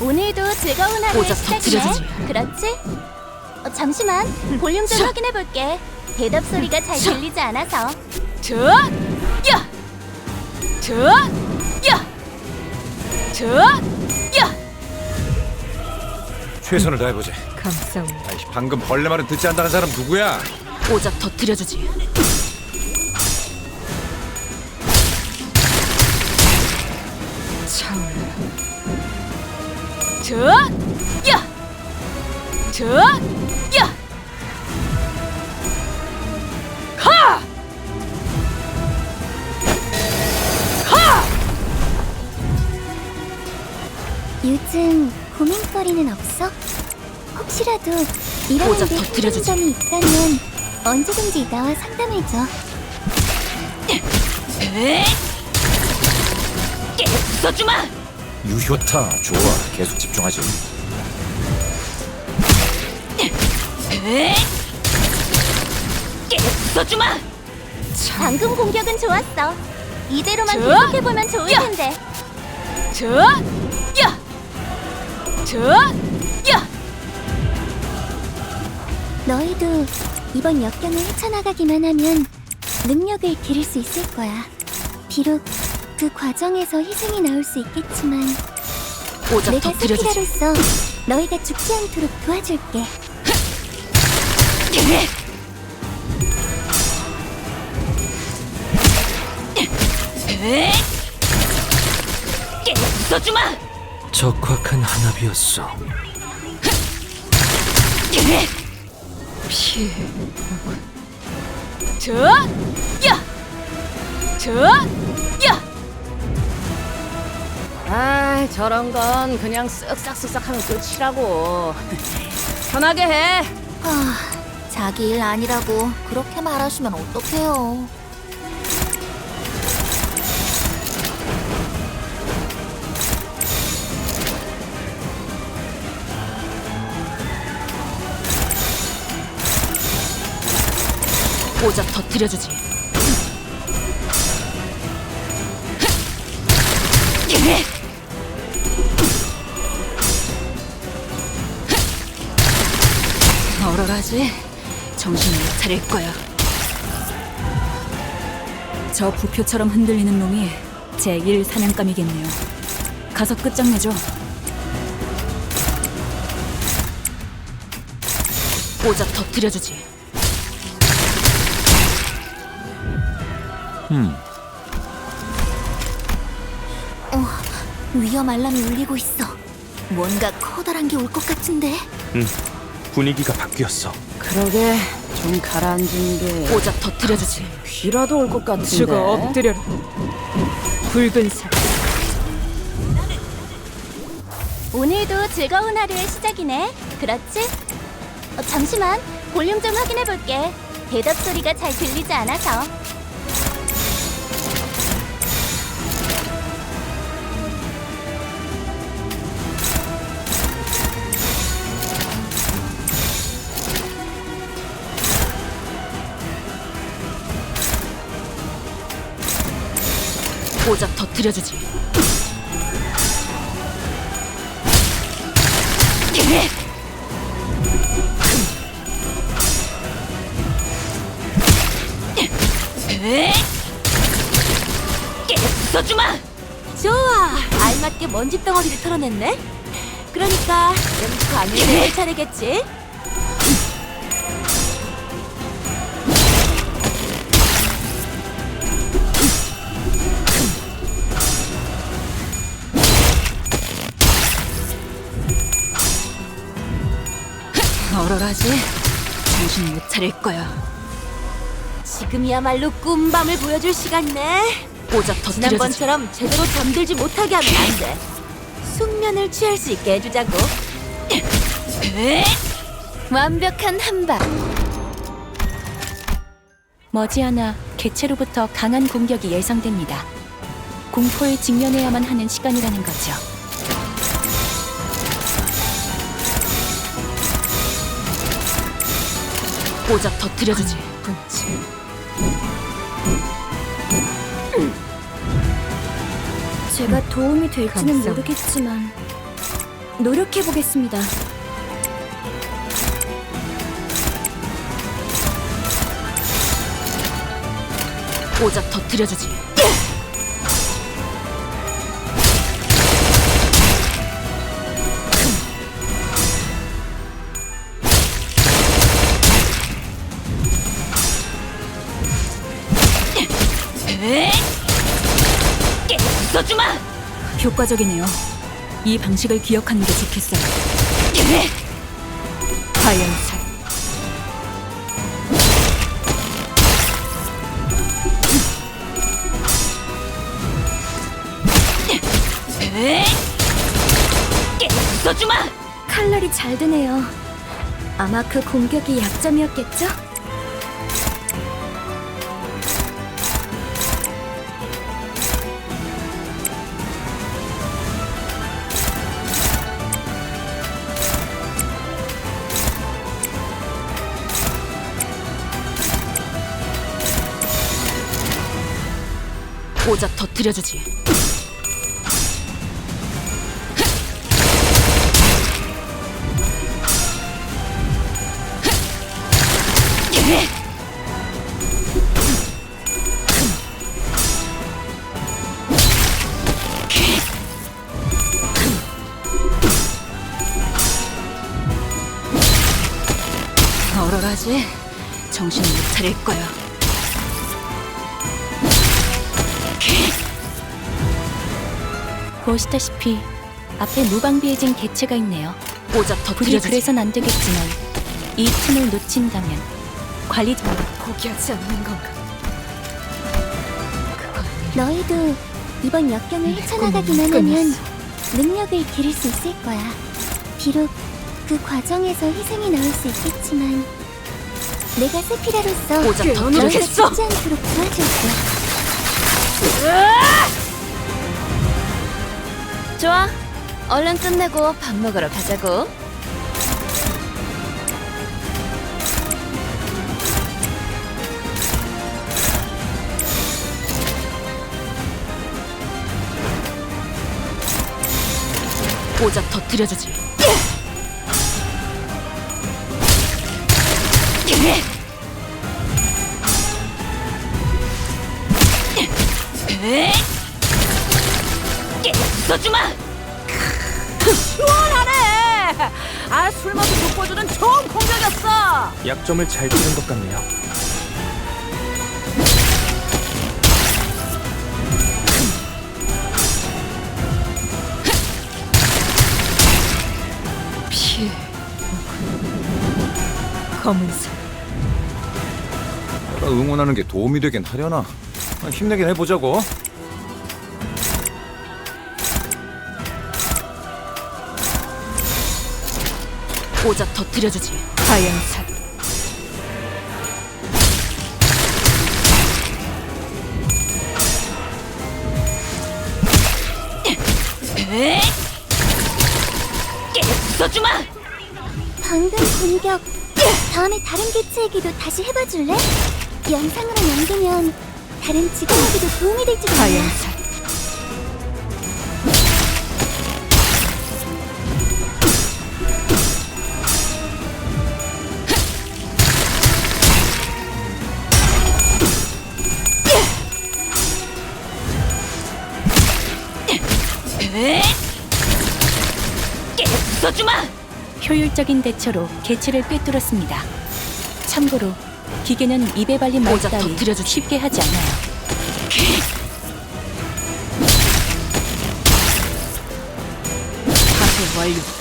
오늘도 즐거운 하루의 오자 시작이네. 터뜨려주지. 그렇지? 어, 잠시만 볼륨 좀 확인해 볼게. 대답 소리가 잘 들리지 않아서. 저, 야, 저, 야, 저, 야. 최선을 다해보지. 감사합니다. 아이씨, 방금 벌레 말은 듣지 않다는 사람 누구야? 오작 터뜨려주지. 저, 야, 저, 야. 하! 요즘 고민거리는 없어? 혹시라도 이런 오자 일에 터뜨려주지. 점이 있다면 언제든지 나와 상담해줘. 에? 깨 써주마. 유효타 좋아. 계속 집중하지. 에? 깨 써주마. 방금 공격은 좋았어. 이대로만 저? 계속해보면 좋을 야! 텐데. 저, 야, 저, 야. 너희도 이번 역경을 헤쳐나가기만 하면 능력을 기를 수 있을 거야. 비록 그 과정에서 희생이 나올 수 있겠지만 내가 터뜨려주지. 스피라로서 너희가 죽지 않도록 도와줄게. 써주마. 적확한 한압이었어. 피. 저, 야, 저, 야. 아, 저런 건 그냥 쓱싹쓱싹 하면 끝이라고. 편하게 해. 아, 자기 일 아니라고 그렇게 말하시면 어떡해요. 오작 터뜨려주지. 얼얼하지? 정신을 못 차릴 거야. 저 부표처럼 흔들리는 놈이 제1 사냥감이겠네요. 가서 끝장내죠. 오작 터뜨려주지. 음, 어, 위험 알람이 울리고 있어. 뭔가 커다란 게 올 것 같은데. 분위기가 바뀌었어. 그러게 좀 가라앉은 게 오작 터뜨려주지. 귀라도 올 것 같은데. 죽어 엎드려라. 붉은 색. 오늘도 즐거운 하루의 시작이네. 그렇지? 어, 잠시만 볼륨 좀 확인해 볼게. 대답 소리가 잘 들리지 않아서. 오작 터뜨려주지. 써주마. 좋아. 알맞게 먼지 덩어리를 털어냈네. 그러니까 좀 강해질 차례겠지. 얼얼하지? 정신 못 차릴 거야. 지금이야말로 꿈밤을 보여줄 시간이네. 오작 터뜨려주지. 지난번처럼 제대로 잠들지 못하게 하면 안 돼. 숙면을 취할 수 있게 해주자고. 완벽한 한 방. 머지않아 개체로부터 강한 공격이 예상됩니다. 공포에 직면해야만 하는 시간이라는 거죠. 오작 터뜨려주지. 제가 도움이 될지는 감사합니다. 모르겠지만 노력해 보겠습니다. 오작 터뜨려주지. 효과적이네요. 이 방식을 기억하는 게 좋겠어요. 화연살. 써주마! 칼날이 잘 드네요. 아마 그 공격이 약점이었겠죠? 오작 터뜨려주지. 얼얼하지? 정신 못 차릴 거야. 보시다시피 앞에 무방비해진 개체가 있네요. 오작 부디 터뜨려주지. 그래선 안 되겠지만 이 틈을 놓친다면 관리 좀 포기하지 않는 건가? 너희도 이번 역경을 헤쳐나가기만 하면 능력을 기를 수 있을 거야. 비록 그 과정에서 희생이 나올 수 있겠지만 내가 세피라로서 오작 너희가. 죽지 않도록 도와줄게. 좋아. 얼른 끝내고 밥 먹으러 가자고. 오작 터뜨려주지. 써주마! 시원하네. 아, 술 먹이 돋궈주는 좋은 공격이었어. 약점을 잘 찌른 것 같네요. 피. 검은색. 내가 응원하는 게 도움이 되긴 하려나. 아, 힘내긴 해보자고. 오작 터뜨려주지. 하얀색. 써주마! 방금 공격 다음에 다른 개체에게도 다시 해봐줄래? 영상으로 남기면 다른 직원에게도 도움이 될지도 몰라. 하얀 색. 써주마! 효율적인 대처로 개체를 꿰뚫었습니다. 참고로 기계는 입에 발린 말 따위 터뜨려주지. 쉽게 하지 않아요. 파괴 완료.